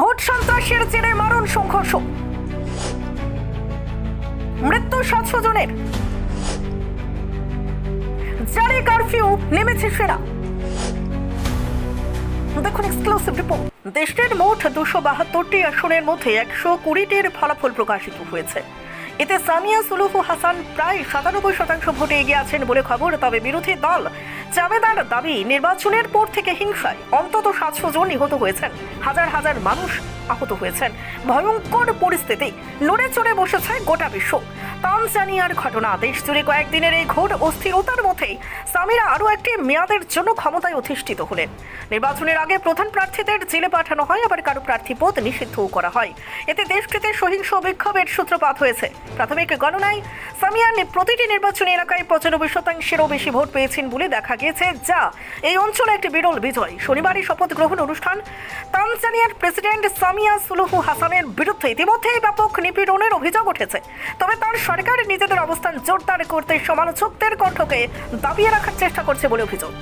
Vote সন্ত্রাসের জেরে মারণ সংঘর্ষ। মৃত্যু জারি কারফিউ নেমেছে সেরা। দেখুন এক্সক্লুসিভ রিপোর্ট দেশটির মোট দুশো বাহাত্তরটি আসনের মধ্যে একশো কুড়িটির ফলাফল প্রকাশিত হয়েছে। এতে সামিয়া সুলুহু হাসান প্রায় সাতানব্বই শতাংশ ভোটে এগিয়ে আছেন বলে খবর, তবে বিরোধী দল জাবেদার দাবি নির্বাচনের পর থেকে হিংসায়। অন্তত সাতশো জন নিহত হয়েছেন। হাজার হাজার মানুষ আহত হয়েছেন। ভয়ঙ্কর পরিস্থিতি। নড়ে চড়ে বসেছে গোটা বিশ্ব। তানজানিয়ার ঘটনা। দেশ জুড়ে কয়েকদিনের এই ঘোর অস্থিরতার মধ্যেই সামিরা আরও একটি মেয়াদের জন্য ক্ষমতায় অধিষ্ঠিত হলেন। নির্বাচনের আগে প্রধান প্রার্থীদের জেলে পাঠানো হয়, আবার কারও প্রার্থী পদ নিষিদ্ধও করা হয়। এতে দেশটিতে সহিংস বিক্ষোভের সূত্রপাত হয়েছে। প্রাথমিক গণনায় সামিয়ান প্রতিটি নির্বাচনী এলাকায় পঁচানব্বই শতাংশেরও বেশি ভোট পেয়েছেন বলে দেখা গিয়েছে, যা এই অঞ্চলে একটি বিরল বিজয়। শনিবারই শপথ গ্রহণ অনুষ্ঠান তানজানিয়ার প্রেসিডেন্ট সামিয়া সুলুহু হাসানের বিরুদ্ধে ইতিমধ্যেই ব্যাপক নিপীড়নের অভিযোগ উঠেছে। তবে তার সরকার নিজেদের অবস্থান জোরদার করতে সমালোচকদের কণ্ঠকে দাবিয়ে রাখার চেষ্টা করছে বলে অভিযোগ।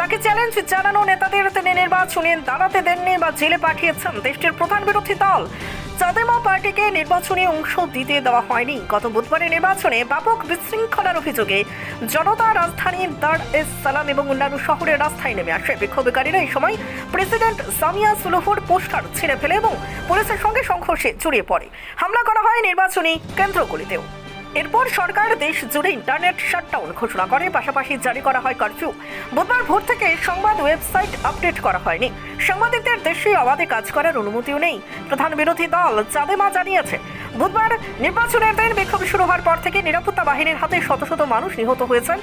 তাকে চ্যালেঞ্জ জানানো নেতাদের তিনি নির্বাচনে দাঁড়াতে দেননি বা জেলে পাঠিয়েছেন দেশটির প্রধান বিরোধী দল। চাদেমা পার্টিকে নির্বাচনে অংশ দিতে দেওয়া হয়নি। গত বুধবারের নির্বাচনে ব্যাপক বিশৃঙ্খলার অভিযোগে জনতা রাজধানীর দার এস সালাম এবং অন্যান্য শহরের রাস্তায় নেমে আসে। বিক্ষোভকারীরা এই সময় প্রেসিডেন্ট সামিয়া সুলুহুর পোস্টার ছিঁড়ে ফেলে এবং পুলিশের সঙ্গে সংঘর্ষে জড়িয়ে পড়ে। হামলা করা হয় নির্বাচনী কেন্দ্রগুলিতেও। এরপর সরকার দেশ জুড়ে ইন্টারনেট শাটডাউন ঘোষণা করে, পাশাপাশি জারি করা হয় কারফিউ বুধবার ভোর থেকে সংবাদ ওয়েবসাইট আপডেট করা হয়নি। সাংবাদিকদের দেশে আবাদে কাজ করার অনুমতিও নেই। প্রধান বিরোধী দল চাঁদেমা জানিয়েছে, বুধবার নির্বাচনের দিন বিক্ষোভ শুরু হওয়ার পর থেকে নিরাপত্তা বাহিনীর হাতে শত শত মানুষ নিহত হয়েছেন।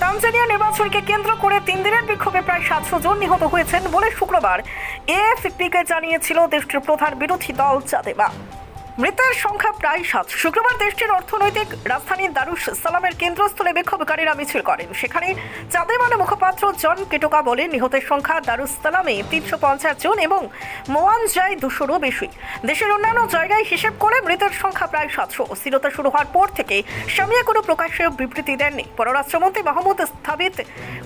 তানজানিয়া নির্বাচনকে কেন্দ্র করে তিন দিনের বিক্ষোভে প্রায় সাতশো জন নিহত হয়েছেন বলে শুক্রবার এএফপিকে জানিয়েছিল দেশটির প্রধান বিরোধী দল চাঁদেমা। মৃতের সংখ্যা প্রায় সাত। শুক্রবার দেশটির অর্থনৈতিক রাজধানী দারুস সালামের কেন্দ্রস্থলে বিক্ষোভকারীরা মিছিল করেন। সেখানে চাঁদেমানে মুখপাত্র জন কেটোকা বলেন, নিহতের সংখ্যা দারুস সালামে তিনশো পঞ্চাশ জন এবং মোয়ান যায় দুশোরও বেশি। দেশের অন্যান্য জায়গায় হিসেব করে মৃতের সংখ্যা প্রায় সাতশো। অস্থিরতা শুরু হওয়ার পর থেকে সামিয়া কোনো প্রকাশ্যে বিবৃতি দেননি। পররাষ্ট্রমন্ত্রী মাহমুদ স্থাবিত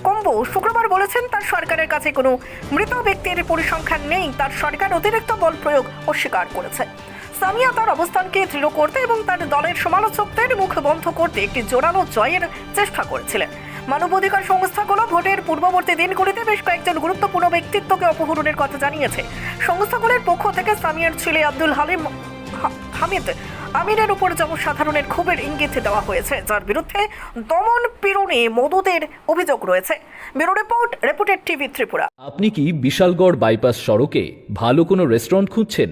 কম্বো শুক্রবার বলেছেন, তার সরকারের কাছে কোনো মৃত ব্যক্তির পরিসংখ্যান নেই। তার সরকার অতিরিক্ত বল প্রয়োগ অস্বীকার করেছে। সামিয়া তার অবস্থানকে দৃঢ় করতে এবং তার দলের সমালোচকদের মুখ বন্ধ করতে একটি জোরালো জয়ের চেষ্টা করেছিলেন। মানবাধিকার সংস্থাগুলো ভোটের পূর্ববর্তী দিনগুলিতে বেশ কয়েকজন গুরুত্বপূর্ণ ব্যক্তিত্বকে অপহরণের কথা জানিয়েছে। সংস্থাগুলির পক্ষ থেকে সামিয়ার ছেলে আব্দুল হালিম হামিদ আমিরের উপর জনসাধারণের ক্ষোভের ইঙ্গিত দেওয়া হয়েছে, যার বিরুদ্ধে দমন পীড়নে মদতের অভিযোগ রয়েছে। Bureau report reputed TV Tripura. আপনি কি বিশালগড় বাইপাস সড়কে ভালো কোনো রেস্টুরেন্ট খুঁজছেন?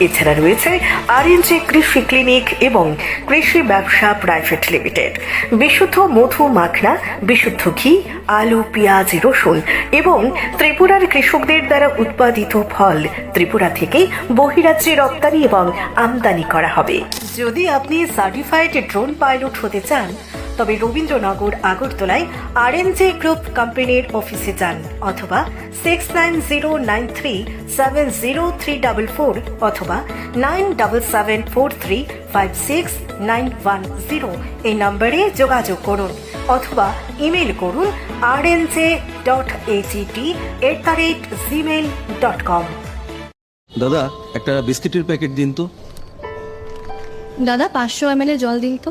এছাড়া রয়েছে আরএনজে কৃষি ক্লিনিক এবং কৃষি ব্যবসা প্রাইভেট লিমিটেড। বিশুদ্ধ মধু মাখনা, বিশুদ্ধ ঘি, আলু, পেঁয়াজ, রসুন এবং ত্রিপুরার কৃষকদের দ্বারা উৎপাদিত ফল ত্রিপুরা থেকে বহিরাজ্যে রপ্তানি এবং আমদানি করা হবে। যদি আপনি সার্টিফাইড ড্রোন পাইলট হতে চান, তবে রবীন্দ্রনগর, আগরতলায় আর আরএনজে গ্রুপ কোম্পানির অফিসে যান অথবা six nine zero nine three seven zero three double four অথবা nine double seven four three five six nine one zero এই নম্বরে যোগাযোগ করুন অথবা ইমেল করুন R N J dot AGT at the rate Gmail dot com দাদা একটা বিস্কিটের প্যাকেট দিন তো। দাদা পাঁচশো এম জল দিন তো।